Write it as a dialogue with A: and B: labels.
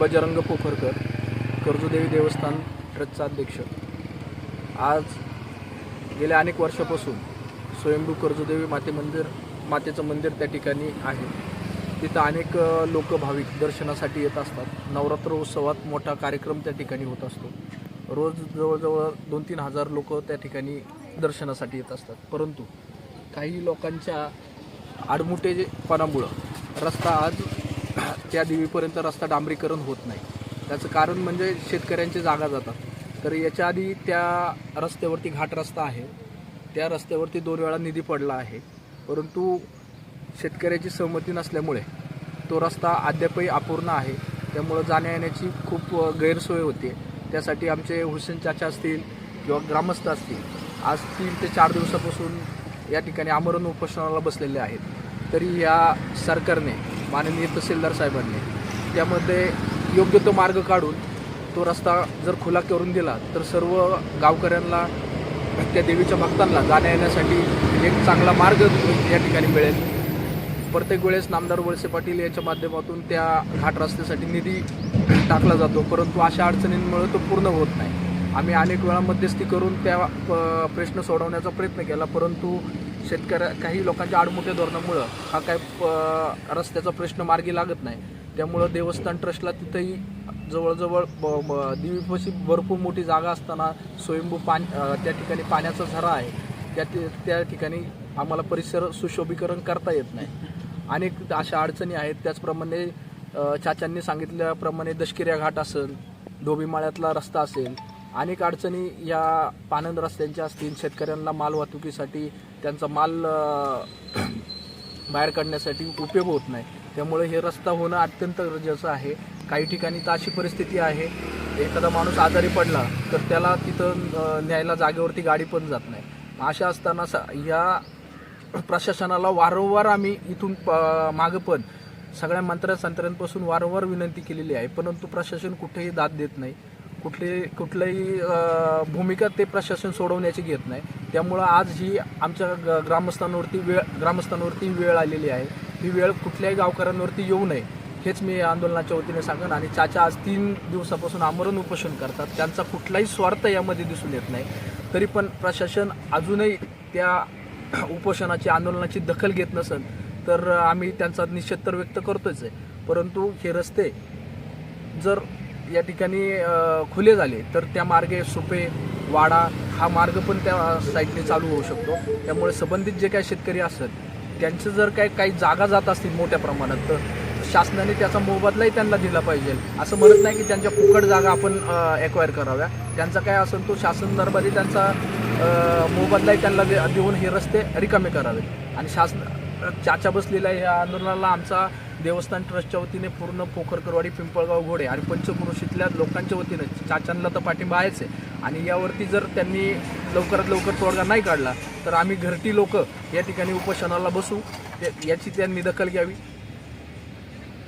A: बजरंग पोखरकर कर्जदेवी देवस्थान ट्रस्टचा अध्यक्ष आज गेल्या अनेक वर्षापासून स्वयंभू कर्जदेवी माते मंदिर मातेचं मंदिर त्या ठिकाणी आहे. तिथं अनेक लोक भाविक दर्शनासाठी येत असतात. नवरात्र उत्सवात मोठा कार्यक्रम त्या ठिकाणी होत असतो. रोज जवळजवळ दोन तीन हजार लोक त्या ठिकाणी दर्शनासाठी येत असतात. परंतु काही लोकांच्या आडमुटेपणामुळं रस्ता आज त्या देवीपर्यंत रस्ता डांबरीकरण होत नाही. त्याचं कारण म्हणजे शेतकऱ्यांची जागा जातात. तर याच्या आधी त्या रस्त्यावरती घाट रस्ता आहे. त्या रस्त्यावरती दोन वेळा निधी पडला आहे. परंतु शेतकऱ्याची सहमती नसल्यामुळे तो रस्ता अद्यापही अपूर्ण आहे. त्यामुळं जाण्या येण्याची खूप गैरसोय होते. त्यासाठी आमचे हुसेन चाचा असतील किंवा ग्रामस्थ असतील आज तीन ते चार दिवसापासून या ठिकाणी आमरण उपोषणाला बसलेले आहेत. तरी या सरकारने माननीय तहसीलदार साहेबांनी. त्यामध्ये योग्य तो मार्ग काढून तो रस्ता जर खुला करून दिला तर सर्व गावकऱ्यांना त्या देवीच्या भक्तांना जाण्या येण्यासाठी एक चांगला मार्ग या ठिकाणी मिळेल. प्रत्येक वेळेस नामदार वळसे पाटील याच्या माध्यमातून त्या घाट रस्त्यासाठी निधी टाकला जातो परंतु अशा अडचणींमुळे तो पूर्ण होत नाही. आम्ही अनेक वेळा मध्यस्थी करून त्या प- प्रश्न सोडवण्याचा प्रयत्न केला परंतु शेतकऱ्या काही लोकांच्या आडमोठ्या धोरणामुळं हा काय प- रस्त्याचा प्रश्न मार्गी लागत नाही. त्यामुळं देवस्थान ट्रस्टला तिथंही जवळजवळ ब- ब- भरपूर मोठी जागा असताना स्वयंभू पान त्या ठिकाणी पाण्याचा झरा आहे. त्या त्या ठिकाणी आम्हाला परिसर सुशोभीकरण करता येत नाही. अनेक अशा अडचणी आहेत. त्याचप्रमाणे चाच्यांनी चाचांनी सांगितल्याप्रमाणे दशकिऱ्या घाट असेल धोबीमाळ्यातला रस्ता असेल अनेक अडचणी या पानंद रस्त्यांच्या असतील शेतकऱ्यांना माल वाहतुकीसाठी त्यांचा माल बाहेर काढण्यासाठी उपयोग होत नाही. त्यामुळे हे रस्ता होणं अत्यंत गरजेचं आहे. काही ठिकाणी तर अशी परिस्थिती आहे एखादा माणूस आजारी पडला तर त्याला तिथं न्यायला जागेवरती गाडी पण जात नाही. अशा असताना सा या प्रशासनाला वारंवार आम्ही इथून प- मागं पण सगळ्या मंत्र्या संत्र्यांपासून वारंवार विनंती केलेली आहे. परंतु प्रशासन कुठेही दाद देत नाही. कुठली कुठल्याही भूमिका ते प्रशासन सोडवण्याची घेत नाही. त्यामुळं आज ही आमच्या ग- ग्रामस्थांवरती वेळ ग्रामस्थांवरती वेळ आलेली आहे. ही वेळ कुठल्याही गावकऱ्यांवरती येऊ नये हेच मी आंदोलनाच्या वतीने सांगेन. आणि चाचा आज तीन दिवसापासून आमरण उपोषण करतात. त्यांचा कुठलाही स्वार्थ यामध्ये दिसून येत नाही. तरी पण प्रशासन अजूनही त्या उपोषणाची आंदोलनाची दखल घेत नसेल तर आम्ही त्यांचा निषेध तर व्यक्त करतोच आहे. परंतु हे रस्ते जर या ठिकाणी खुले झाले तर त्या मार्गे सुपे वाडा हा मार्ग पण त्या साईडने चालू होऊ शकतो. त्यामुळे संबंधित जे काही शेतकरी असतात त्यांचं जर काही काही जागा जात असतील मोठ्या प्रमाणात तर शासनाने त्याचा मोबदलाही त्यांना दिला पाहिजे. असं म्हणत नाही की त्यांच्या फुकट जागा आपण एक्वायर कराव्या. त्यांचा काय असेल तो शासन दरबारी त्यांचा मोबदलाही त्यांना दे- देऊन हे रस्ते रिकामे करावेत. आणि शासन चाचा बसलेला या आंदोलनाला आमचा देवस्थान ट्रस्टच्या वतीने पूर्ण पोखरकरवाडी पिंपळगाव घोडे आणि पंचक्रोशीतल्या लोकांच्या वतीने चाचांना तर पाठिंबा आहेच आहे. आणि यावरती जर त्यांनी लवकरात लवकर तोडगा नाही काढला तर आम्ही घरटी लोक या ठिकाणी उपोषणाला बसू. याची त्यांनी दखल घ्यावी.